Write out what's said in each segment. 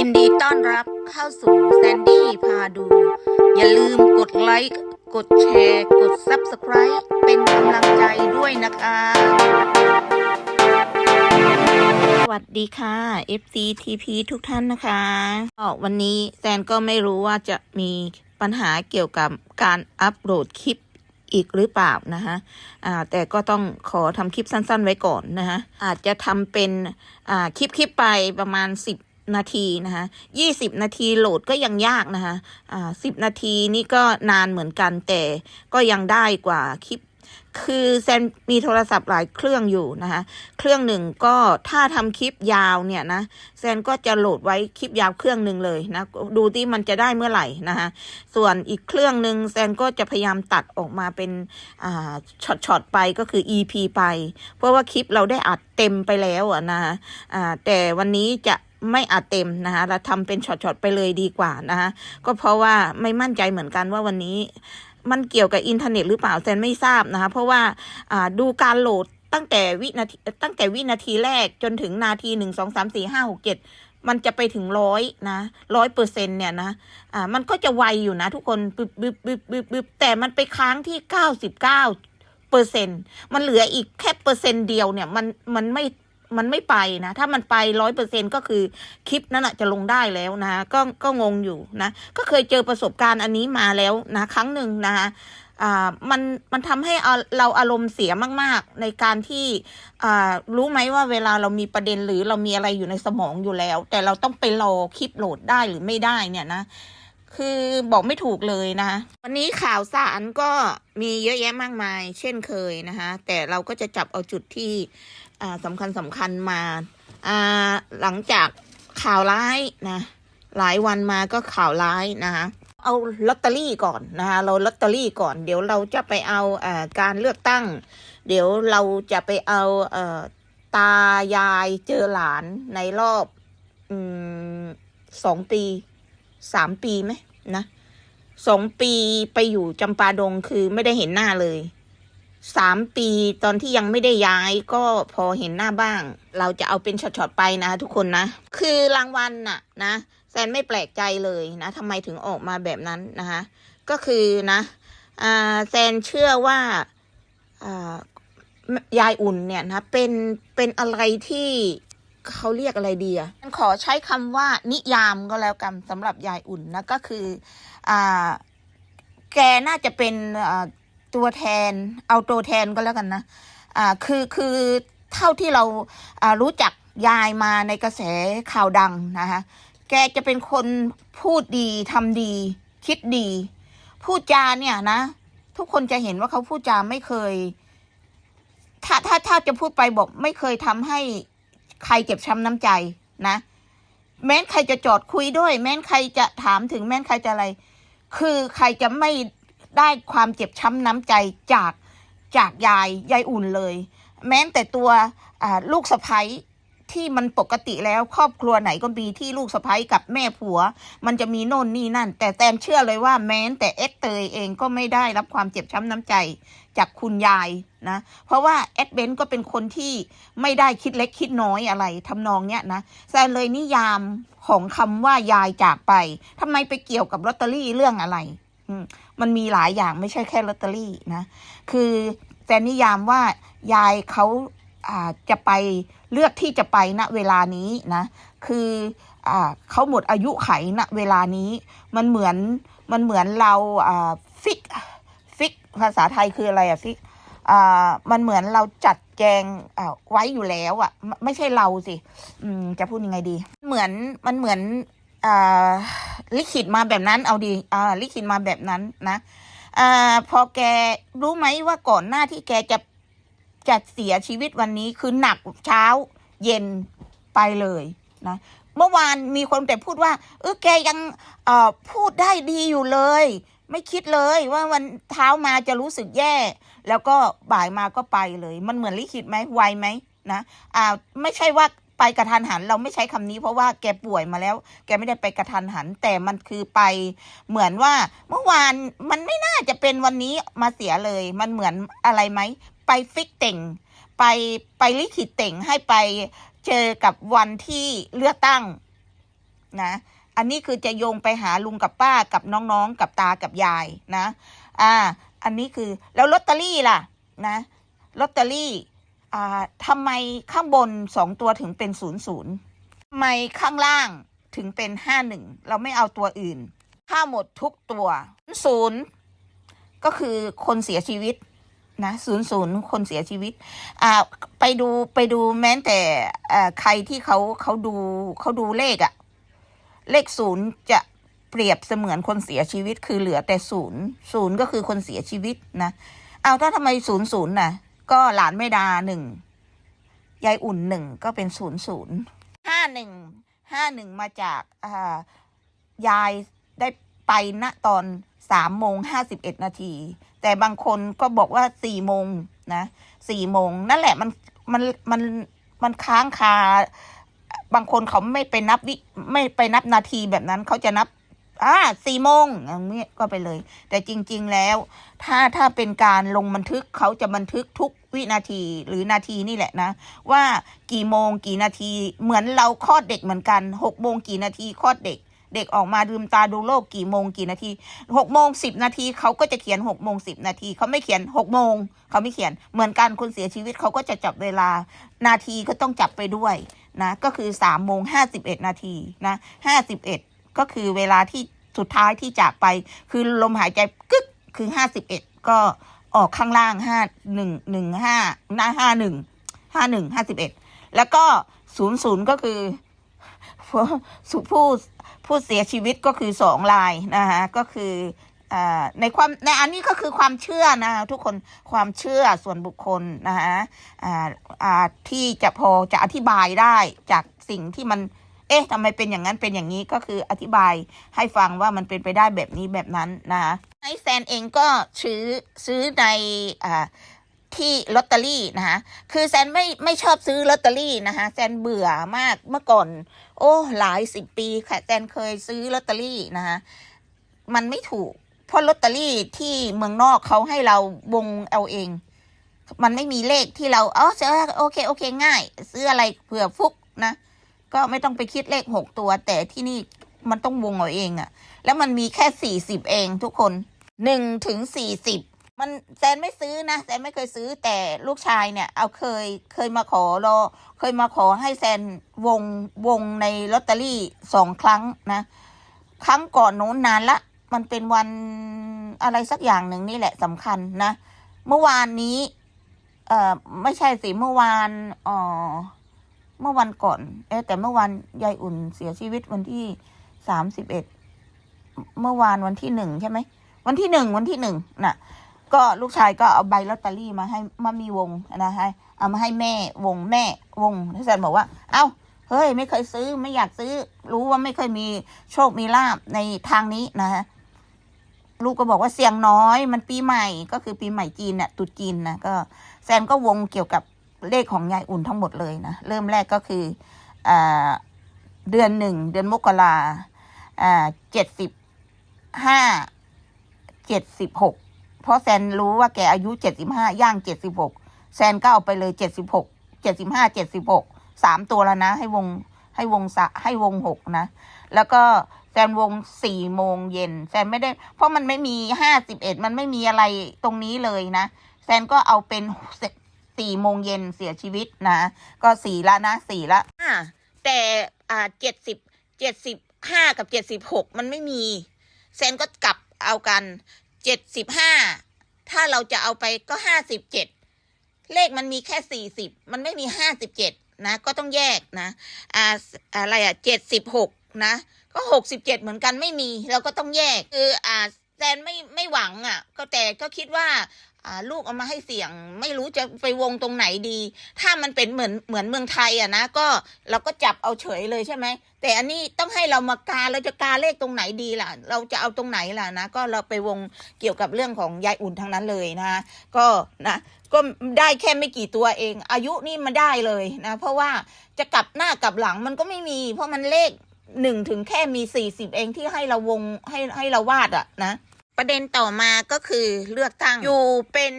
ยินดีต้อนรับเข้าสู่แซนดี้พาดู อย่าลืมกดไลค์ กดแชร์ กด Subscribe เป็นกำลังใจด้วยนะคะ สวัสดีค่ะ FCTP ทุกท่านนะคะวันนี้แซนก็ไม่รู้ว่าจะมีปัญหาเกี่ยวกับการอัปโหลดคลิปอีกหรือเปล่านะคะแต่ก็ต้องขอทำคลิปสั้นๆไว้ก่อนนะคะอาจจะทำเป็นคลิปคลิปไปประมาณ 10 นาทีนะคะ20นาทีโหลดก็ยังยากนะคะอ่าสิบนาทีนี่ก็นานเหมือนกันแต่ก็ยังได้กว่าคลิป คือแซนมีโทรศัพท์หลายเครื่องอยู่นะคะ เครื่องหนึ่งก็ถ้าทำคลิปยาวเนี่ยนะแซนก็จะโหลดไว้คลิปยาวเครื่องหนึ่งเลยนะ ดูที่มันจะได้เมื่อไหร่นะคะส่วนอีกเครื่องหนึ่งแซนก็จะพยายามตัดออกมาเป็นอ่าช็อตๆไปก็คือ EP ไป เพราะว่าคลิปเราได้อัดเต็มไปแล้วอะนะคะอ่าแต่วันนี้จะไม่อัดเต็มนะคะเราทำเป็นช็อตๆไปเลยดีกว่านะคะก็เพราะว่าไม่มั่นใจเหมือนกันว่าวันนี้มันเกี่ยวกับอินเทอร์เน็ตหรือเปล่าแซนไม่ทราบนะคะ เพราะว่าดูการโหลดตั้งแต่วินาทีตั้งแต่วินาทีแรกจนถึงนาทีหนึ่งสองสามสี่ห้าหกเจ็ดมันจะไปถึงร้อยนะร้อยเปอร์เซ็นเนี่ยนะอ่ามันก็จะไวอยู่นะทุกคนบึบบึบบึบบึบบึบแต่มันไปค้างที่เก้าสิบเก้าเปอร์เซ็นมันเหลืออีกแค่เปอร์เซ็นต์เดียวเนี่ยมันมันไม่ มันไม่ไปนะถ้ามันไปร้อยเปอร์เซ็นก็คือคลิปนั้นะจะลงได้แล้วนะก็ก็งงอยู่นะก็เคยเจอประสบการณ์อันนี้มาแล้วนะครั้งหนึ่งนะคะอ่ามันมันทำให้เราอารมณ์เสียมาก ๆ ในการที่อ่ารู้ไหมว่าเวลาเรามีประเด็นหรือเรามีอะไรอยู่ในสมองอยู่แล้ว แต่เราต้องไปรอคลิปโหลดได้หรือไม่ได้เนี่ยนะ คือบอกไม่ถูกเลยนะวันนี้ข่าวสารก็มีเยอะแยะมากมาย เช่นเคยนะคะแต่เราก็จะจับเอาจุดที่ สำคัญสำคัญมาอ่าหลังจากข่าวร้ายนะ หลายวันมาก็ข่าวร้ายนะคะเอาลอตเตอรี่ก่อนนะคะเราลอตเตอรี่ก่อน เดี๋ยวเราจะไปเอาอ่อการเลือกตั้ง เดี๋ยวเราจะไปเอาเอ่อตายายเจอหลานในรอบอสองปีสามปีไหมนะสองปีไปอยู่จำปาดงคือไม่ได้เห็นหน้าเลย สามปีตอนที่ยังไม่ได้ย้ายก็พอเห็นหน้าบ้าง เราจะเอาเป็นช็อตๆไปนะทุกคนนะ คือรางวัลน่ะนะแซนไม่แปลกใจเลยนะทำไมถึงออกมาแบบนั้นนะคะก็คือนะแซนเชื่อว่ายายอุ่นเนี่ยนะเป็นเป็นอะไรที่เขาเรียกอะไรดีอะขอใช้คำว่านิยามก็แล้วกันสำหรับยายอุ่นนะก็คืออ่าแกน่าจะเป็น ตัวแทน เอาตัวแทนก็แล้วกันนะอ่าคือคือเท่าที่เราอ่ารู้จักยายมาในกระแสข่าวดังนะคะแกจะเป็นคนพูดดีทำดี คิดดี พูดจาเนี่ยนะ ทุกคนจะเห็นว่าเขาพูดจาไม่เคย ถ้าถ้าถ้าจะพูดไปบอก ไม่เคยทำให้ใครเจ็บช้ำน้ำใจนะ แม้นใครจะจอดคุยด้วย แม้นใครจะถามถึงแม้นใครจะอะไร คือใครจะไม่ ได้ความเจ็บช้ำน้ำใจจากจากยายยายอุ่นเลย แม้แต่ตัวลูกสะพ้ยที่มันปกติแล้วครอบครัวไหนก็มีที่ลูกสะพ้ยกับแม่ผัว มันจะมีโน่นนี่นั่น แต่แตนเชื่อเลยว่าแม้แต่เอสเตยเองก็ไม่ได้รับความเจ็บช้ำน้ำใจจากคุณยายนะเพราะว่าเอดเบนก็เป็นคนที่ไม่ได้คิดเล็กคิดน้อยอะไรทำนองเนี้ยนะแซนเลยนิยามของคำว่ายายจากไปทำไมไปเกี่ยวกับลอตเตอรี่เรื่องอะไร มันมีหลายอย่างไม่ใช่แค่ลอตเตอรี่นะ คือแต่นิยามว่ายายเขาาจะไปเลือกที่จะไปณเวลานี้นะ คืออเขาหมดอายุไขณเวลานี้ มันเหมือนมันเหมือนเราฟิกฟิกภาษาไทยคืออะไรอะฟิกมันเหมือนเราจัดแจงไว้อยู่แล้วอะไม่ใช่เราสิจะพูดยังไงดี เหมือนมันเหมือน ลิขิตมาแบบนั้นเอาดีอ่าลิขิตมาแบบนั้นนะอ่าพอแกรู้ไหมว่าก่อนหน้าที่แกจะจะเสียชีวิตวันนี้คือหนักเช้าเย็นไปเลยนะเมื่อวานมีคนแต่พูดว่า เออแกยังเอ่อพูดได้ดีอยู่เลย ไม่คิดเลยว่าวันเท้ามาจะรู้สึกแย่ แล้วก็บ่ายมาก็ไปเลย มันเหมือนลิขิตไหมไวไหมนะอ่าไม่ใช่ว่า ไปกระทันหัน เราไม่ใช้คำนี้เพราะว่าแกป่วยมาแล้ว แกไม่ได้ไปกระทันหัน แต่มันคือไปเหมือนว่าเมื่อวานมันไม่น่าจะเป็นวันนี้มาเสียเลย มันเหมือนอะไรไหม ไปฟิกเต่ง ไปไปลิขิตเต่งให้ไปเจอกับวันที่เลือกตั้งนะอันนี้คือจะโยงไปหาลุงกับป้ากับน้องๆ กับตากับยายนะ อ่า อันนี้คือแล้วลอตเตอรี่ล่ะ นะลอตเตอรี่ ทำไมข้างบนสองตัวถึงเป็นศูนย์ศูนย์ทำไมข้างล่างถึงเป็นห้าหนึ่งเราไม่เอาตัวอื่นค่าหมดทุกตัวศูนย์ก็คือคนเสียชีวิตนะศูนย์ศูนย์คนเสียชีวิตอ่าไปดูไปดูแม้แต่ใครที่เขาเขาดูเขาดูเลขอะเลขศูนย์จะเปรียบเสมือนคนเสียชีวิตคือเหลือแต่ศูนย์ศูนย์ก็คือคนเสียชีวิตนะเอาถ้าทำไมศูนย์ศูนย์นะ ก็หลานไม่ดาหนึ่งยายอุ่นหนึ่งก็เป็นศูนย์ศูนย์ห้าหนึ่งห้าหนึ่งมาจากอ่ายายได้ไปณตอนสามโมงห้าสิบเอ็ดนาที แต่บางคนก็บอกว่าสี่โมงนะสี่โมงนั่นแหละมันมันมันมันค้างคา บางคนเขาไม่ไปนับวิไม่ไปนับนาทีแบบนั้นเขาจะนับ อ่าสี่โมงอย่างนี้ก็ไปเลย แต่จริง ๆแล้ว ถ้าถ้าเป็นการลงบันทึกเขาจะบันทึกทุกวินาทีหรือนาทีนี่แหละนะ ว่ากี่โมงกี่นาทีเหมือนเราคลอดเด็กเหมือนกันหกโมงกี่นาทีคลอดเด็ก เด็กออกมาลืมตาดูโลกกี่โมงกี่นาทีหกโมงสิบนาทีเขาก็จะเขียนหกโมงสิบนาทีเขาไม่เขียนหกโมงเขาไม่เขียนเหมือนกันคนเสียชีวิตเขาก็จะจับเวลานาทีก็ต้องจับไปด้วยนะก็คือสามโมงห้าสิบเอ็ดนาทีนะห้าสิบเอ็ด ก็คือเวลาที่สุดท้ายที่จากไป คือลมหายใจกึกคือห้าสิบเอ็ดก็ออกข้างล่างห้าหนึ่งหนึ่งห้าหน้าห้าหนึ่งห้าหนึ่งห้าสิบเอ็ดแล้วก็ศูนย์ศูนย์ก็คือผู้ผู้ผู้เสียชีวิตก็คือสองรายนะคะก็คืออ่ในความในอันนี้ก็คือความเชื่อนะทุกคนความเชื่อส่วนบุคคลนะคะอ่าอ่าที่จะพอจะอธิบายได้จากสิ่งที่มัน เอ๊ะทำไมเป็นอย่างนั้นเป็นอย่างนี้ก็คืออธิบายให้ฟังว่ามันเป็นไปได้แบบนี้แบบนั้นนะคะไอแซนเองก็ซื้อซื้อในอ่าที่ลอตเตอรี่นะคะคือแซนไม่ไม่ชอบซื้อลอตเตอรี่นะคะแซนเบื่อมากเมื่อก่อน โอ้หลายสิบปีค่ะแซนเคยซื้อลอตเตอรี่นะคะมันไม่ถูก เพราะลอตเตอรี่ที่เมืองนอกเขาให้เราวงเอาเอง มันไม่มีเลขที่เราอ๋อเจอโอเคโอเค ง่าย ซื้ออะไรเผื่อฟุกนะ ก็ไม่ต้องไปคิดเลขหกตัว แต่ที่นี่มันต้องวงเอาเองอะแล้วมันมีแค่สี่สิบเองทุกคนหนึ่งถึงสี่สิบมันแซนไม่ซื้อนะแซนไม่เคยซื้อแต่ลูกชายเนี่ย เอาเคยเคยมาขอรอเคยมาขอให้แซนวงวงในลอตเตอรี่สองครั้งนะ ครั้งก่อนโน้นนานละ มันเป็นวันอะไรสักอย่างหนึ่งนี่แหละสำคัญนะ เมื่อวานนี้ เอ่อไม่ใช่สิเมื่อวานอ๋อ เมื่อวันก่อน เอ๊แต่เมื่อวานยายอุ่นเสียชีวิตวันที่สามสิบเอ็ดเมื่อวานวันที่หนึ่งใช่ไหมวันที่หนึ่งวันที่หนึ่งน่ะ ก็ลูกชายก็เอาใบลอตเตอรี่มาให้มามีวงนะให้เอามาให้แม่วงแม่วงท่านแซนบอกว่า เอ้าเฮ้ย ไม่เคยซื้อไม่อยากซื้อ รู้ว่าไม่เคยมีโชคมีลาบในทางนี้นะฮะลูกก็บอกว่าเสี่ยงน้อย มันปีใหม่ก็คือปีใหม่จีนน่ะตรุษจีนนะก็แซนก็วงเกี่ยวกับ เลขของยายอุ่นทั้งหมดเลยนะ เริ่มแรกก็คืออเดือนหนึ่งเดือนมกราอ่าเจ็ดสิบห้าเจ็ดสิบหกเพราะแซนรู้ว่าแกอายุเจ็ดสิบห้าย่างเจ็ดสิบหกแซนก็เอาไปเลยเจ็ดสิบหกเจ็ดสิบห้าเจ็ดสิบหกสามตัวแล้วนะ ให้วงให้วงสะให้วงหกนะ แล้วก็แซนวงสี่โมงเย็นแซนไม่ได้ เพราะมันไม่มีห้าสิบเอ็ดมันไม่มีอะไรตรงนี้เลยนะ แซนก็เอาเป็น สี่โมงเย็นเสียชีวิตนะ ก็สี่ละนะสี่ละอ่าแต่อ่าเจ็ดสิบเจ็ดสิบห้ากับเจ็ดสิบหกมันไม่มีแซนก็กลับเอากันเจ็ดสิบห้าถ้าเราจะเอาไปก็ห้าสิบเจ็ดเลขมันมีแค่สี่สิบมันไม่มีห้าสิบเจ็ดนะ ก็ต้องแยกนะอ่าอะไรอะเจ็ดสิบหกนะก็หกสิบเจ็ดเหมือนกันไม่มี เราก็ต้องแยกคืออ่าแซนไม่ไม่หวังอะ ก็แต่ก็คิดว่า ลูกเอามาให้เสี่ยง ไม่รู้จะไปวงตรงไหนดี ถ้ามันเป็นเหมือนเหมือนเมืองไทยอะนะก็เราก็จับเอาเฉยเลยใช่ไหมแต่อันนี้ต้องให้เรามากาเราจะกาเลขตรงไหนดีล่ะ เราจะเอาตรงไหนล่ะนะก็เราไปวงเกี่ยวกับเรื่องของยายอุ่นทั้งนั้นเลยนะก็นะก็ได้แค่ไม่กี่ตัวเอง อายุนี่มันได้เลยนะ เพราะว่าจะกลับหน้ากลับหลังมันก็ไม่มี เพราะมันเลขหนึ่งถึงแค่มีสี่สิบเองที่ให้เราวงให้ให้เราวาดอะนะ ประเด็นต่อมาก็คือเลือกตั้งอยู่เป็น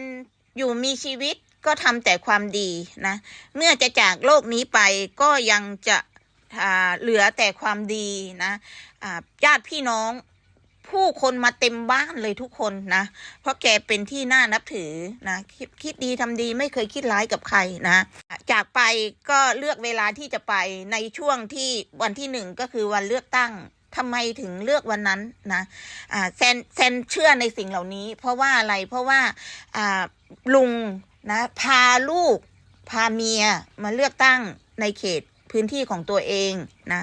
อยู่มีชีวิตก็ทำแต่ความดีนะ เมื่อจะจากโลกนี้ไปก็ยังจะอ่าเหลือแต่ความดีนะอ่าญาติพี่น้องผู้คนมาเต็มบ้านเลยทุกคนนะ เพราะแกเป็นที่น่านับถือนะคิดคิดดีทำดีไม่เคยคิดร้ายกับใครนะ จากไปก็เลือกเวลาที่จะไปในช่วงที่วันที่หนึ่งก็คือวันเลือกตั้ง ทำไมถึงเลือกวันนั้นนะอ่าแซนแซนเชื่อในสิ่งเหล่านี้ เพราะว่าอะไรเพราะว่าลุงนะพาลูกพาเมียมาเลือกตั้งในเขตพื้นที่ของตัวเองนะ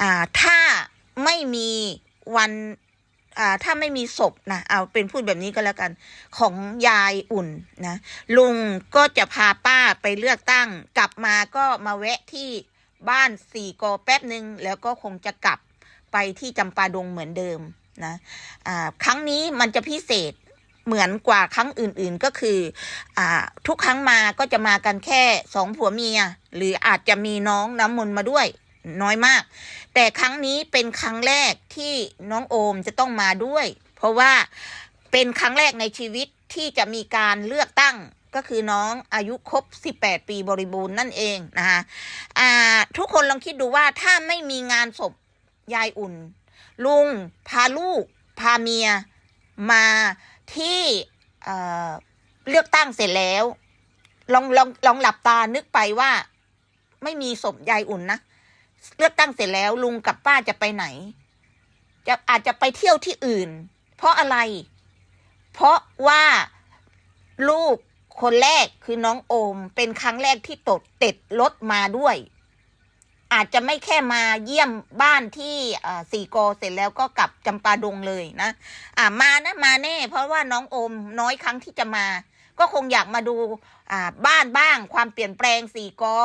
อ่าถ้าไม่มีวันถ้าไม่มีศพนะเอาเป็นพูดแบบนี้ก็แล้วกัน ของยายอุ่นนะลุงก็จะพาป้าไปเลือกตั้ง กลับมาก็มาแวะที่บ้านสี่กอแป๊บหนึ่งแล้วก็คงจะกลับ ไปที่จำปาดงเหมือนเดิมนะครั้งนี้มันจะพิเศษเหมือนกว่าครั้งอื่นๆก็คืออทุกครั้งมาก็จะมากันแค่สองผัวเมีย หรืออาจจะมีน้องน้ำมนต์มาด้วยน้อยมาก แต่ครั้งนี้เป็นครั้งแรกที่น้องโอมจะต้องมาด้วย เพราะว่าเป็นครั้งแรกในชีวิตที่จะมีการเลือกตั้งก็คือน้องอายุครบ 18 ปีบริบูรณ์นั่นเองนะคะทุกคนลองคิดดูว่าถ้าไม่มีงานศพ ยายอุ่น ลุงพาลูก พาเมีย มาที่เเลือกตั้งเสร็จแล้ว ลองลองลองหลับตานึกไปว่า ไม่มีศพยายอุ่นนะเลือกตั้งเสร็จแล้ว ลุงกับป้าจะไปไหน จะอาจจะไปเที่ยวที่อื่น เพราะอะไร เพราะว่าลูกคนแรกคือน้องโอม เป็นครั้งแรกที่ตดติดรถมาด้วย อาจจะไม่แค่มาเยี่ยมบ้านที่สี่กอเสร็จแล้วก็กลับจำปาดงเลยนะอ่ามานะมาแน่ เพราะว่าน้องโอมน้อยครั้งที่จะมา ก็คงอยากมาดูอ่าบ้านบ้าง ความเปลี่ยนแปลงสี่กอ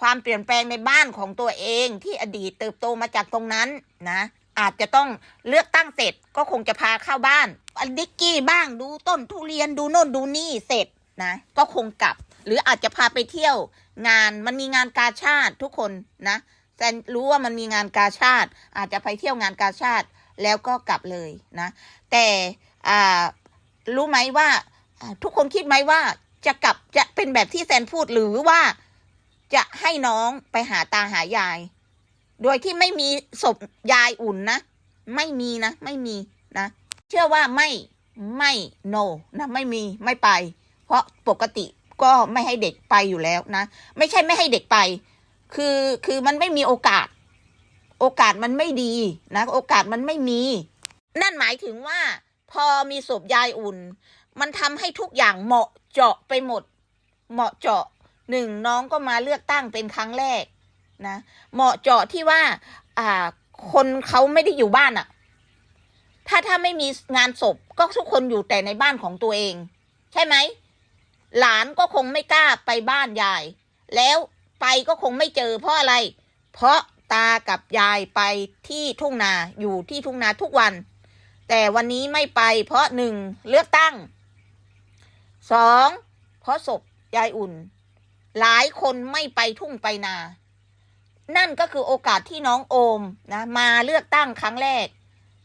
ความเปลี่ยนแปลงในบ้านของตัวเองที่อดีตเติบโตมาจากตรงนั้นนะอาจจะต้องเลือกตั้งเสร็จก็คงจะพาเข้าบ้านอันดิกกี้บ้างดูต้นทุเรียนดูโน่นดูนี่เสร็จนะก็คงกลับ หรืออาจจะพาไปเที่ยว งานมันมีงานกาชาติทุกคนนะแซนรู้ว่ามันมีงานกาชาติ อาจจะไปเที่ยวงานกาชาติแล้วก็กลับเลยนะ แต่รู้ไหมว่าอ่าทุกคนคิดไหมว่าจะกลับจะเป็นแบบที่แซนพูดหรือว่าจะให้น้องไปหาตาหายาย โดยที่ไม่มีศพยายอุ่นนะ ไม่มีนะ ไม่มีนะ เชื่อว่าไม่ไม่ no นะ ไม่มีไม่ไป เพราะปกติ ก็ไม่ให้เด็กไปอยู่แล้วนะ ไม่ใช่ไม่ให้เด็กไป คือคือมันไม่มีโอกาส โอกาสมันไม่ดีนะ โอกาสมันไม่มี นั่นหมายถึงว่า พอมีศพยายอุ่น มันทำให้ทุกอย่างเหมาะเจาะไปหมด เหมาะเจาะหนึ่งน้องก็มาเลือกตั้งเป็นครั้งแรกนะ เหมาะเจาะที่ว่า อ่า คนเขาไม่ได้อยู่บ้านอะถ้าถ้าไม่มีงานศพก็ทุกคนอยู่แต่ในบ้านของตัวเอง ใช่ไหม หลานก็คงไม่กล้าไปบ้านยาย แล้วไปก็คงไม่เจอเพราะอะไร เพราะตากับยายไปที่ทุ่งนาอยู่ที่ทุ่งนาทุกวัน แต่วันนี้ไม่ไปเพราะหนึ่งเลือกตั้งสองเพราะศพยายอุ่น หลายคนไม่ไปทุ่งไปนา นั่นก็คือโอกาสที่น้องโอมนะมาเลือกตั้งครั้งแรก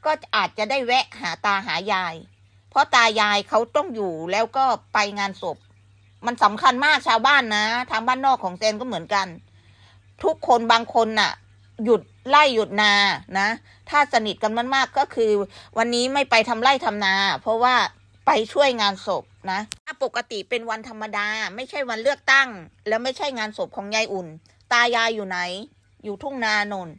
ก็อาจจะได้แวะหาตาหายาย เพราะตายายเขาต้องอยู่แล้วก็ไปงานศพ มันสำคัญมากชาวบ้านนะทางบ้านนอกของแซนก็เหมือนกัน ทุกคนบางคนน่ะ หยุดไล่หยุดนานะ ถ้าสนิทกันมากๆก็คือ วันนี้ไม่ไปทำไร่ทำนา เพราะว่าไปช่วยงานศพนะถ้าปกติเป็นวันธรรมดา ไม่ใช่วันเลือกตั้ง แล้วไม่ใช่งานศพของยายอุ่น ตายายอยู่ไหน อยู่ทุ่งนานน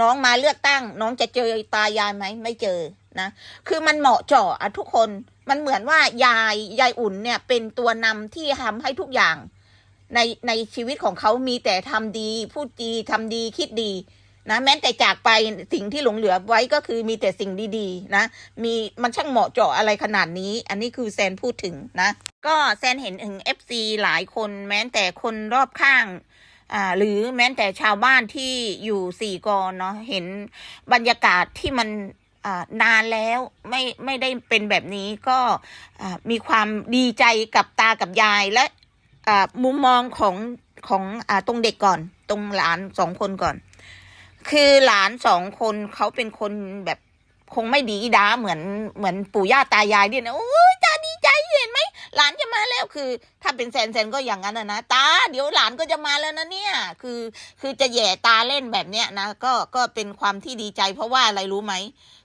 น้องมาเลือกตั้ง น้องจะเจอตายายไหมไม่เจอนะคือมันเหมาะเจาะอะทุกคนมันเหมือนว่ายายยายอุ่นเนี่ยเป็นตัวนำที่ทำให้ทุกอย่างในในชีวิตของเขามีแต่ทำดีพูดดีทำดีคิดดีนะแม้แต่จากไปสิ่งที่หลงเหลือไว้ก็คือมีแต่สิ่งดีๆนะมีมันช่างเหมาะเจาะอะไรขนาดนี้ อันนี้คือแซนพูดถึงนะ ก็แซนเห็นถึง FC หลายคนแม้แต่คนรอบข้าง อ่าหรือแม้แต่ชาวบ้านที่อยู่สี่กอเนาะเห็นบรรยากาศที่มันนานแล้วไม่ไม่ได้เป็นแบบนี้ก็มีความดีใจกับตากับยายและมุมมองของของอตรงเด็กก่อน ตรงหลานสองคนก่อน คือหลานสองคนเขาเป็นคนแบบ คงไม่ดีด้าเหมือนเหมือนปู่ย่าตายายเนี่ยนะโอ้ยตาดีใจเห็นไหมหลานจะมาแล้วคือ ถ้าเป็นแซนแซนก็อย่างนั้นนะนะตาเดี๋ยวหลานก็จะมาแล้วนะเนี่ย คือคือจะแย่ตาเล่นแบบเนี้ยนะก็ก็เป็นความที่ดีใจ เพราะว่าอะไรรู้ไหม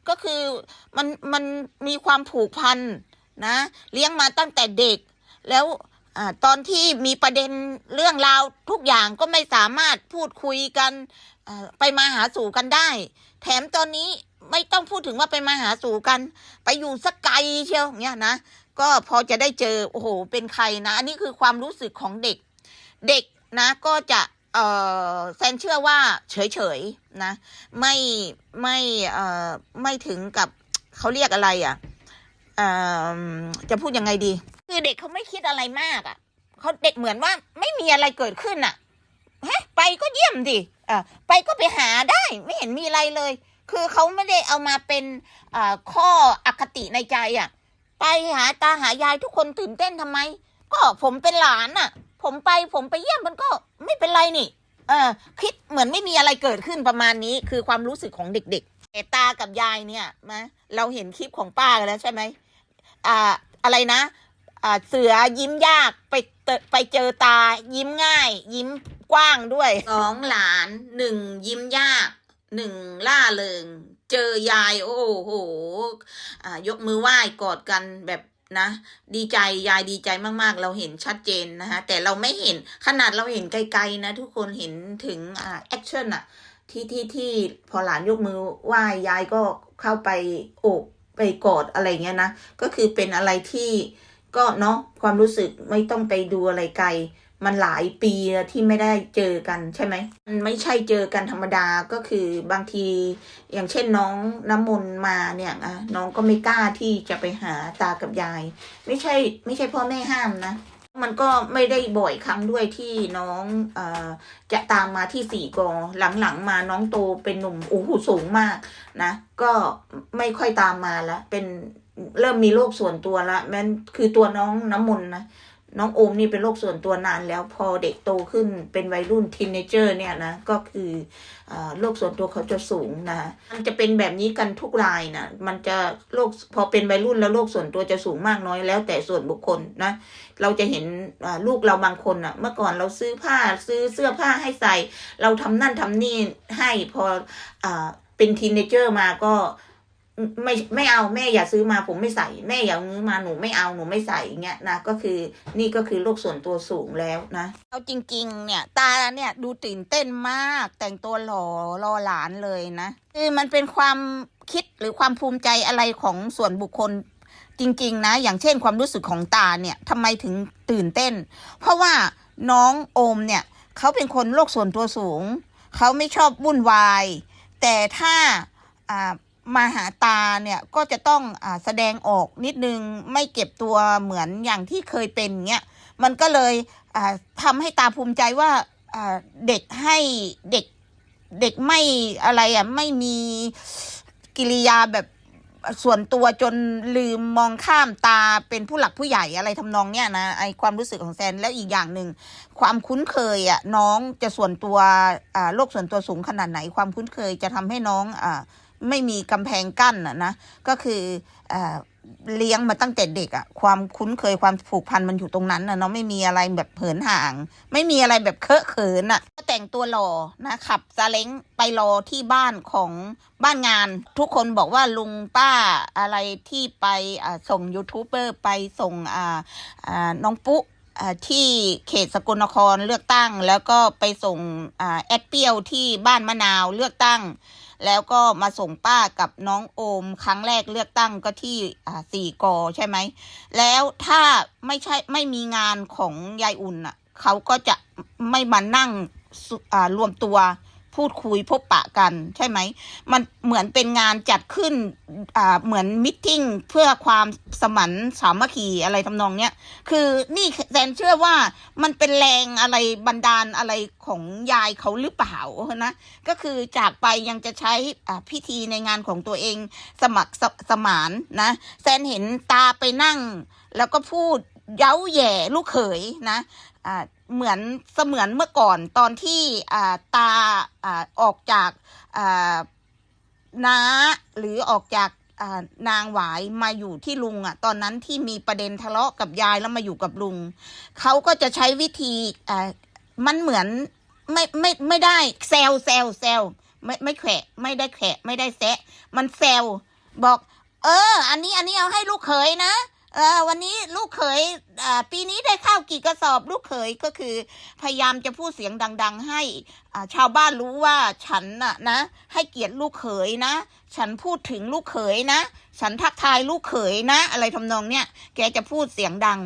ก็คือมันมันมีความผูกพันนะ เลี้ยงมาตั้งแต่เด็ก แล้วอตอนที่มีประเด็นเรื่องราวทุกอย่างก็ไม่สามารถพูดคุยกันไปมาหาสู่กันได้ แถมตอนนี้ ไม่ต้องพูดถึงว่าไปมาหาสู่กัน ไปอยู่สักไกลเชียวเนี่ยนะก็พอจะได้เจอโอ้โหเป็นใครนะอันนี้คือความรู้สึกของเด็ก เด็กนะก็จะเออแซนเชื่อว่าเฉยๆนะไม่ไม่เออไม่ถึงกับเขาเรียกอะไรอะเออจะพูดยังไงดี คือเด็กเขาไม่คิดอะไรมากอะเขาเด็กเหมือนว่าไม่มีอะไรเกิดขึ้นอะฮ้ไปก็เยี่ยมดิอ่ไปก็ไปหาได้ ไม่เห็นมีอะไรเลย คือเขาไม่ได้เอามาเป็นข้ออคติในใจอะ ไปหาตาหายายทุกคนตื่นเต้นทำไม ก็ผมเป็นหลานน่ะ ผมไปผมไปเยี่ยมมันก็ไม่เป็นไรนี่ เออคิดเหมือนไม่มีอะไรเกิดขึ้นประมาณนี้ คือความรู้สึกของเด็กๆแต่ตากับยายเนี่ยมาเราเห็นคลิปของป้ากันแล้วใช่ไหมอ่าอะไรนะอ่าเสือยิ้มยากไปไปเจอตายิ้มง่าย ยิ้มกว้างด้วยสองหลานหนึ่งยิ้มยาก หนึ่งล่าเริง เจอยาย โอ้โหยกมือไหว้กอดกันแบบนะ ดีใจยายดีใจมากๆ เราเห็นชัดเจนนะคะแต่เราไม่เห็นขนาดเราเห็นไกลๆนะทุกคนเห็นถึงอ่าแอคชั่นอะที่ที่ที่พอหลานยกมือไหว้ยายก็เข้าไปโอบไปกอดอะไรเงี้ยนะก็คือเป็นอะไรที่ก็เนาะความรู้สึกไม่ต้องไปดูอะไรไกล มันหลายปีที่ไม่ได้เจอกันใช่ไหมมันไม่ใช่เจอกันธรรมดาก็คือบางที อย่างเช่นน้องน้ำมนมาเนี่ยอะน้องก็ไม่กล้าที่จะไปหาตากับยาย ไม่ใช่ไม่ใช่พ่อแม่ห้ามนะ มันก็ไม่ได้บ่อยครั้งด้วยที่น้องเอ่อจะตามมาที่สี่กอหลังๆมาน้องโตเป็นหนุ่มโอ้โหสูงมากนะ ก็ไม่ค่อยตามมาละเป็นเริ่มมีโรคส่วนตัวละแม้นคือตัวน้องน้ำมนนะ น้องโอมนี่เป็นโรคส่วนตัวนานแล้วพอเด็กโตขึ้นเป็นวัยรุ่นทีนเนเจอร์เนี่ยนะก็คืออโรคส่วนตัวเขาจะสูงนะมันจะเป็นแบบนี้กันทุกรายนะมันจะโรคพอเป็นวัยรุ่นแล้วโรคส่วนตัวจะสูงมากน้อยแล้วแต่ส่วนบุคคลนะเราจะเห็นลูกเราบางคนอะเมื่อก่อนเราซื้อผ้าซื้อเสื้อผ้าให้ใส่ เราทำนั่นทำนี่ให้พออเป็นทีนเนเจอร์มาก็ ไม่ไม่เอาแม่อย่าซื้อมาผมไม่ใส่ แม่อย่าซื้อมาหนูไม่เอาหนูไม่ใส่เงี้ยนะก็คือนี่ก็คือโรคส่วนตัวสูงแล้วนะเอาจริง ๆ เนี่ย ตาเนี่ยดูตื่นเต้นมากแต่งตัวหล่อรอหลานเลยนะคือมันเป็นความคิดหรือความภูมิใจอะไรของส่วนบุคคลจริง ๆ นะ อย่างเช่นความรู้สึกของตาเนี่ยทำไมถึงตื่นเต้น เพราะว่าน้องโอมเนี่ยเขาเป็นคนโลกส่วนตัวสูง เขาไม่ชอบวุ่นวาย แต่ถ้าอ่า มาหาตาเนี่ยก็จะต้องอแสดงออกนิดนึงไม่เก็บตัวเหมือนอย่างที่เคยเป็นเงี้ยมันก็เลยอ่าทำให้ตาภูมิใจว่าเด็กให้เด็กเด็กไม่อะไรอะไม่มีกิริยาแบบส่วนตัวจนลืมมองข้ามตาเป็นผู้หลักผู้ใหญ่อะไรทำนองเนี้ยนะไอความรู้สึกของแซนแล้วอีกอย่างหนึ่งความคุ้นเคยอะน้องจะส่วนตัวโลกส่วนตัวสูงขนาดไหน ความคุ้นเคยจะทำให้น้องอ่า ไม่มีกำแพงกั้นอะนะก็คืออเลี้ยงมาตั้งแต่เด็กอะความคุ้นเคยความผูกพันมันอยู่ตรงนั้นนะเนาะไม่มีอะไรแบบเหินห่าง ไม่มีอะไรแบบเคอะเขินอะก็แต่งตัวหล่อนะขับซาเล้งไปรอที่บ้านของบ้านงาน ทุกคนบอกว่าลุงป้าอะไรที่ไปส่งยูทูบเบอร์ไปส่งน้องปุ๊ที่เขตสกลนครเลือกตั้ง แล้วก็ไปส่งอแอดเปียวที่บ้านมะนาวเลือกตั้ง แล้วก็มาส่งป้ากับน้องโอม ครั้งแรกเลือกตั้งก็ที่สี่กอใช่ไหม แล้วถ้าไม่ใช่ไม่มีงานของยายอุ่นอะเขาก็จะไม่มานั่งรวมตัว พูดคุยพบปะกันใช่ไหม มันเหมือนเป็นงานจัดขึ้นอ่าเหมือนมิทติ้งเพื่อความสมันสามัคคีอะไรทำนองเนี้ยคือนี่แซนเชื่อว่ามันเป็นแรงอะไรบันดาลอะไรของยายเขาหรือเปล่านะก็คือจากไปยังจะใช้อ่าพิธีในงานของตัวเองสมัครสสมานนะแซนเห็นตาไปนั่ง แล้วก็พูดเย้าแย่ลูกเขยนะอ่า เหมือนเสมือนเมื่อก่อนตอนที่ตาออกจากน้าหรือออกจากนางหวายมาอยู่ที่ลุงอะ ตอนนั้นที่มีประเด็นทะเลาะกับยายแล้วมาอยู่กับลุงเขาก็จะใช้วิธีมันเหมือนไม่ไม่ไม่ได้แซวแซวแซวไม่ไม่แขะไม่ได้แขะไม่ได้แซะ มันแซวบอก เออ อันนี้อันนี้เอาให้ลูกเขยนะ เออวันนี้ลูกเขยอ่าปีนี้ได้ข้าวกี่กระสอบ ลูกเขยก็คือ พยายามจะพูดเสียงดัง ๆ ให้ชาวบ้านรู้ว่าฉันน่ะนะ ให้เกียรติลูกเขยนะ ฉันพูดถึงลูกเขยนะ ฉันทักทายลูกเขยนะ อะไรทำนองเนี้ยแกจะพูดเสียงดัง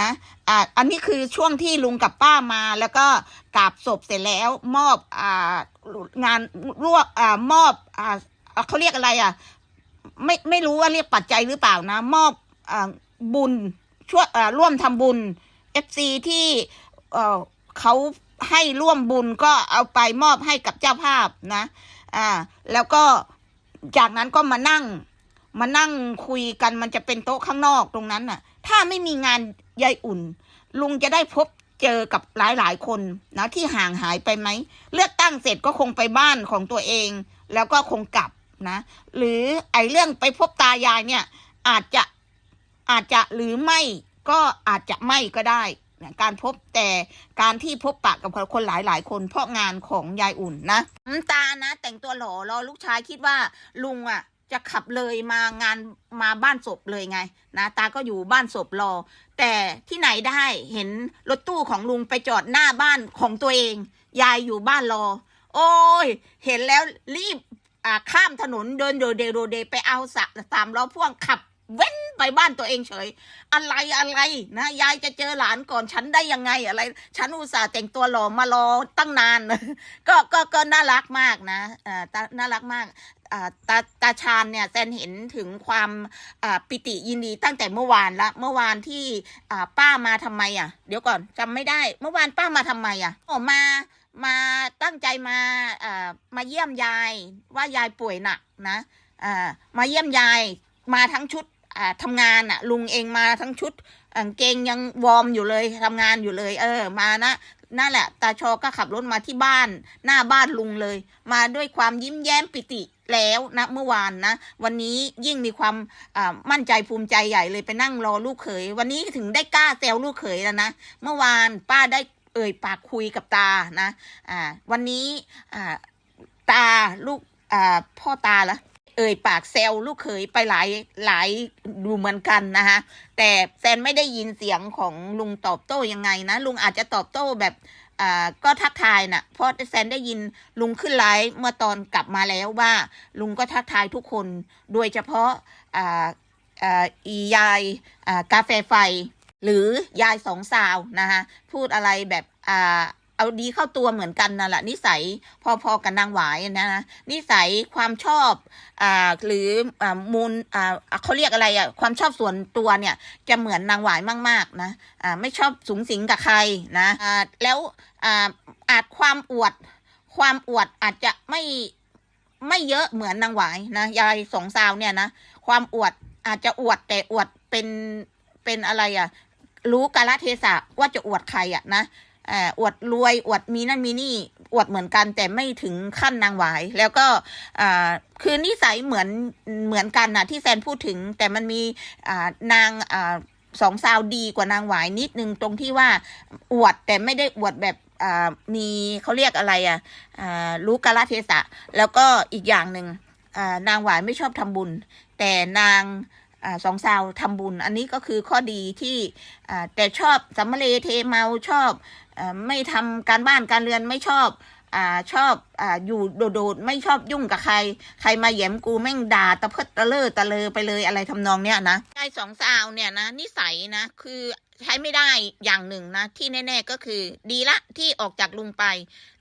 นะอ่าอันนี้คือช่วงที่ลุงกับป้ามาแล้วก็กราบศพเสร็จแล้วมอบอ่างานรวบอ่ามอบอ่าเขาเรียกอะไรอะไม่ไม่รู้ว่าเรียกปัจจัยหรือเปล่านะ มอบอา บุญช่วยร่วมทำบุญเอฟซีที่เออเขาให้ร่วมบุญก็เอาไปมอบให้กับเจ้าภาพนะ อ่า แล้วก็จากนั้นก็มานั่ง มานั่งคุยกันมันจะเป็นโต๊ะข้างนอกตรงนั้นน่ะ ถ้าไม่มีงานยายอุ่น ลุงจะได้พบเจอกับหลายๆคนนะที่ห่างหายไปไหม เลือกตั้งเสร็จก็คงไปบ้านของตัวเอง แล้วก็คงกลับนะ หรือไอ้เรื่องไปพบตายายเนี่ย อาจจะ อาจจะหรือไม่ก็อาจจะไม่ก็ได้นะการพบแต่การที่พบปะกับคนหลายหลายคน เพราะงานของยายอุ่นนะน้ำตานะ แต่งตัวหล่อรอลูกชายคิดว่าลุงอะ จะขับเลยมางานมาบ้านศพเลยไงนะตาก็อยู่บ้านศพรอ แต่ที่ไหนได้เห็นรถตู้ของลุงไปจอดหน้าบ้านของตัวเอง ยายอยู่บ้านรอ โอ้ย เห็นแล้วรีบข้ามถนนเดินโดเดโดเดไปเอาสะสามล้อพ่วงขับ เว้นไปบ้านตัวเองเฉย อะไรอะไรนะยายจะเจอหลานก่อนฉันได้ยังไงอะไร ฉันอุตส่าห์แต่งตัวหล่อมารอตั้งนาน ก็ก็ก็น่ารักมากนะอ่าตาน่ารักมากอ่าตาตาชาญเนี่ยแซนเห็นถึงความอ่าปิติยินดีตั้งแต่เมื่อวานละเมื่อวานที่อ่าป้ามาทำไมอะ เดี๋ยวก่อนจำไม่ได้ เมื่อวานป้ามาทำไมอะโอ้มามาตั้งใจมาอ่ามาเยี่ยมยายว่ายายป่วยหนักนะอ่ามาเยี่ยมยายมาทั้งชุด ทำงานอะลุงเองมาทั้งชุดเกงยังวอร์มอยู่เลยทำงานอยู่เลย เออ มานะนั่นแหละ ตาชอก็ขับรถมาที่บ้าน หน้าบ้านลุงเลย มาด้วยความยิ้มแย้มปิติแล้วนะเมื่อวานนะ วันนี้ยิ่งมีความมั่นใจภูมิใจใหญ่เลยไปนั่งรอลูกเขย วันนี้ถึงได้กล้าแซวลูกเขยแล้วนะ เมื่อวานป้าได้เอ่ยปากคุยกับตานะ อ่า วันนี้อ่าตาลูกอ่าพ่อตาละ เอ่ยปากแซวลูกเขยไปหลายหลายดูเหมือนกันนะคะแต่แซนไม่ได้ยินเสียงของลุงตอบโต้ยังไงนะลุงอาจจะตอบโต้แบบอ่าก็ทักทายนะ่ะเพราะแซนได้ยินลุงขึ้นไลฟ์เมื่อตอนกลับมาแล้วว่า ลุงก็ทักทายทุกคน โดยเฉพาะอ่าอ่าอียายอ่ากาแฟไฟ หรือยายสองสาวนะคะพูดอะไรแบบอ่า เอาดีเข้าตัวเหมือนกันนั่นแหละนิสัยพอๆกับนางหวายนะนะนิสัยความชอบอ่าหรืออ่ามูลอ่าเขาเรียกอะไรอะความชอบส่วนตัวเนี่ยจะเหมือนนางหวายมากๆนะอ่าไม่ชอบสูงสิงกับใครนะอ่าแล้วอ่าอาจความอวด ความอวดอาจจะไม่ไม่เยอะเหมือนนางหวายนะยายสองสาวเนี่ยนะความอวดอาจจะอวดแต่อวดเป็นเป็นอะไรอะรู้กาลเทศะว่าจะอวดใครอะนะ อ่ออวดรวยอวดมีนั่นมีนี่อวดเหมือนกันแต่ไม่ถึงขั้นนางหวาย แล้วก็อ่าคือนิสัยเหมือนเหมือนกันนะที่แซนพูดถึง แต่มันมีอ่านางอ่าสองสาวดีกว่านางหวายนิดนึงตรงที่ว่าอวดแต่ไม่ได้อวดแบบอ่ามีเขาเรียกอะไรอะอ่ารู้กาลเทศะ แล้วก็อีกอย่างหนึ่งอ่านางหวายไม่ชอบทำบุญ แต่นาง สองสาวทำบุญ อันนี้ก็คือข้อดีที่แต่ชอบสัมเลเทเมาชอบอไม่ทำการบ้านการเรือนไม่ชอบอชอบออยู่โดดๆไม่ชอบยุ่งกับใคร ใครมาแย้มกูแม่งด่าตะเพิดตะเลอตะเลอไปเลยอะไรทำนองเนี้ยนะยายสองสาวเนี่ยนะนิสัยนะคือใช้ไม่ได้อย่างหนึ่งนะที่แน่ ๆก็คือ ดีละที่ออกจากลุงไป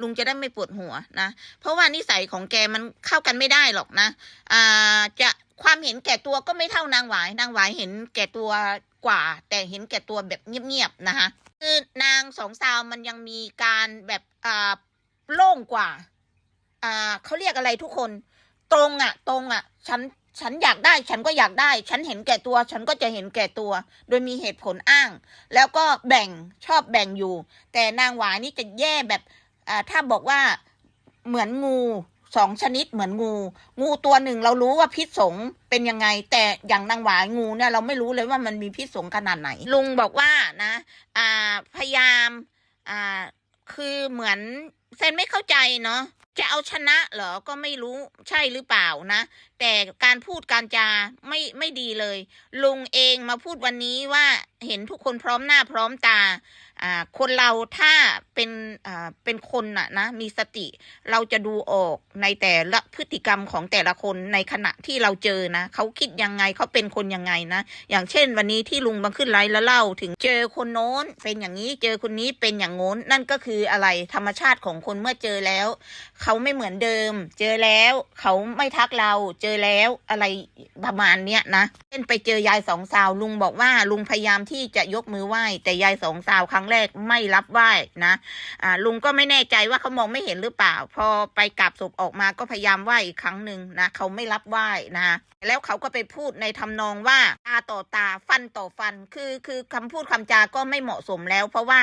ลุงจะได้ไม่ปวดหัวนะ เพราะว่านิสัยของแกมันเข้ากันไม่ได้หรอกนะอ่าจะ ความเห็นแก่ตัวก็ไม่เท่านางหวาย นางหวายเห็นแก่ตัวกว่า แต่เห็นแก่ตัวแบบเงียบๆนะคะคือนางสองสาวมันยังมีการแบบอ่าโล่งกว่าอ่าเขาเรียกอะไรทุกคนตรงอะตรงอะ ฉันฉันอยากได้ฉันก็อยากได้ ฉันเห็นแก่ตัว ฉันก็จะเห็นแก่ตัว โดยมีเหตุผลอ้าง แล้วก็แบ่งชอบแบ่งอยู่ แต่นางหวายนี่จะแย่แบบอ่าถ้าบอกว่าเหมือนงู สองชนิดเหมือนงู งูตัวหนึ่งเรารู้ว่าพิษสงเป็นยังไง แต่อย่างนางหวายงูเนี่ยเราไม่รู้เลยว่ามันมีพิษสงขนาดไหน ลุงบอกว่านะ อ่าพยายามอ่าคือเหมือนเซนไม่เข้าใจเนาะจะเอาชนะเหรอก็ไม่รู้ใช่หรือเปล่านะ แต่การพูดการจาไม่ไม่ดีเลย ลุงเองมาพูดวันนี้ว่า เห็นทุกคนพร้อมหน้าพร้อมตาอ่าคนเราถ้าเป็นอ่าเป็นคนน่ะนะมีสติ เราจะดูออกในแต่ละพฤติกรรมของแต่ละคนในขณะที่เราเจอนะเขาคิดยังไงเขาเป็นคนยังไงนะ อย่างเช่นวันนี้ที่ลุงมาขึ้นไลฟ์แล้วเล่าถึงเจอคนโน้นเป็นอย่างนี้เจอคนนี้เป็นอย่างโน้นนั่นก็คืออะไรธรรมชาติของคนเมื่อเจอแล้วเขาไม่เหมือนเดิม เจอแล้วเขาไม่ทักเราเจอแล้วอะไรประมาณเนี้ยนะเช่นไปเจอยายสองสาวลุงบอกว่าลุงพยายามที่ที่จะยกมือไหว้ แต่ยายสองสาวครั้งแรกไม่รับไหว้นะอ่าลุงก็ไม่แน่ใจว่าเขามองไม่เห็นหรือเปล่า พอไปกราบศพออกมาก็พยายามไหว้อีกครั้งหนึ่งนะเขาไม่รับไหว้นะแล้วเขาก็ไปพูดในทำนองว่าตาต่อตาฟันต่อฟัน คือคือคำพูดคำจาก็ไม่เหมาะสมแล้ว เพราะว่า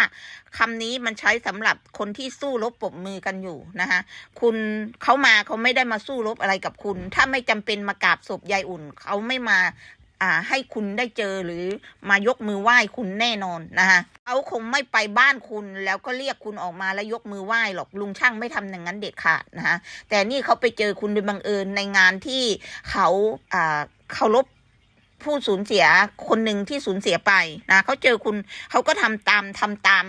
คำนี้มันใช้สำหรับคนที่สู้รบปรบมือกันอยู่นะคะคุณเขามาเขาไม่ได้มาสู้รบอะไรกับคุณ ถ้าไม่จำเป็นมากราบศพยายอุ่น เขาไม่มา อ่าให้คุณได้เจอหรือมายกมือไหว้คุณแน่นอนนะคะเขาคงไม่ไปบ้านคุณแล้วก็เรียกคุณออกมาแล้วยกมือไหว้หรอกลุงช่างไม่ทำอย่างนั้นเด็ดขาดนะคะแต่นี่เขาไปเจอคุณโดยบังเอิญในงานที่เขาอ่าเคารพผู้สูญเสียคนหนึ่งที่สูญเสียไปนะเขาเจอคุณเขาก็ทำตามทำตาม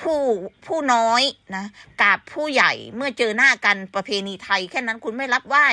ผู้ผู้น้อยนะกับผู้ใหญ่เมื่อเจอหน้ากันประเพณีไทย แค่นั้นคุณไม่รับไหว้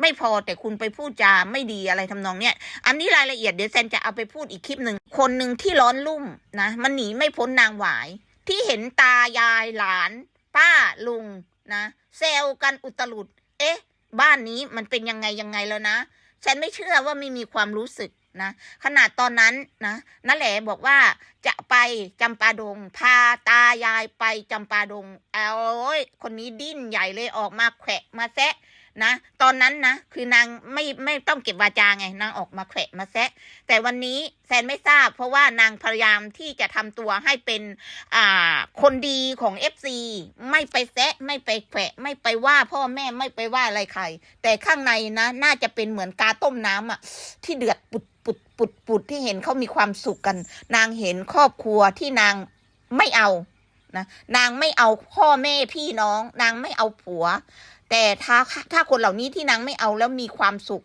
ไม่พอแต่คุณไปพูดจาไม่ดีอะไรทำนองเนี้ยอันนี้รายละเอียดเดี๋ยวแซนจะเอาไปพูดอีกคลิปหนึ่งคนหนึ่งที่ร้อนรุ่มนะมันหนีไม่พ้นนางหวาย ที่เห็นตายายหลาน ป้าลุงนะเซลกันอุตลุด เอ๊ะ บ้านนี้มันเป็นยังไงยังไงแล้วนะ ฉันไม่เชื่อว่าไม่มีความรู้สึกนะขนาดตอนนั้นนะนั่นแหละบอกว่าจะไปจำปาดง พาตายายไปจำปาดงเอาโอ้ยคนนี้ดิ้นใหญ่เลยออกมาแขวะมาแซะ นะตอนนั้นนะคือนางไม่ไม่ต้องเก็บวาจาไงนางออกมาแขวะมาแซะ แต่วันนี้แซนไม่ทราบ เพราะว่านางพยายามที่จะทำตัวให้เป็นอ่าคนดีของ FC ไม่ไปแซะไม่ไปแขวะไม่ไปว่าพ่อแม่ไม่ไปว่าอะไรใคร แต่ข้างในนะ น่าจะเป็นเหมือนกาต้มน้ำอะ ที่เดือดปุดปุดปุดปุดที่เห็นเขามีความสุขกัน นางเห็นครอบครัวที่นางไม่เอานะนางไม่เอาพ่อแม่พี่น้อง นางไม่เอาผัว แต่ถ้าถ้าคนเหล่านี้ที่นางไม่เอาแล้วมีความสุข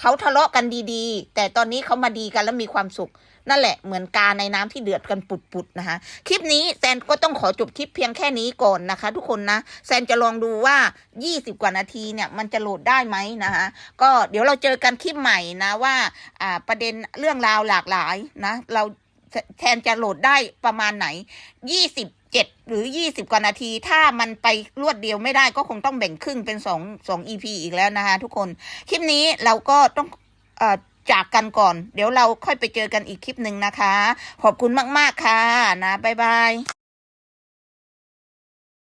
เขาทะเลาะกันดีๆ แต่ตอนนี้เขามาดีกันแล้วมีความสุข นั่นแหละเหมือนกาในน้ำที่เดือดกันปุดๆนะคะ คลิปนี้แซนก็ต้องขอจบคลิปเพียงแค่นี้ก่อนนะคะ ทุกคนนะแซนจะลองดูว่า 20 กว่านาทีเนี่ยมันจะโหลดได้ไหมนะคะก็เดี๋ยวเราเจอกันคลิปใหม่นะว่าอ่าประเด็นเรื่องราวหลากหลายนะเราแทนจะโหลดได้ประมาณไหน จ็ดหรือยี่สิบกว่านาที ถ้ามันไปรวดเดียวไม่ได้ก็คงต้องแบ่งครึ่งเป็นสองสองอีพีอีกแล้วนะคะทุกคน คลิปนี้เราก็ต้องอจากกันก่อน เดี๋ยวเราค่อยไปเจอกันอีกคลิปหนึ่งนะคะ ขอบคุณมาก ๆ ค่ะนะ บ๊ายบาย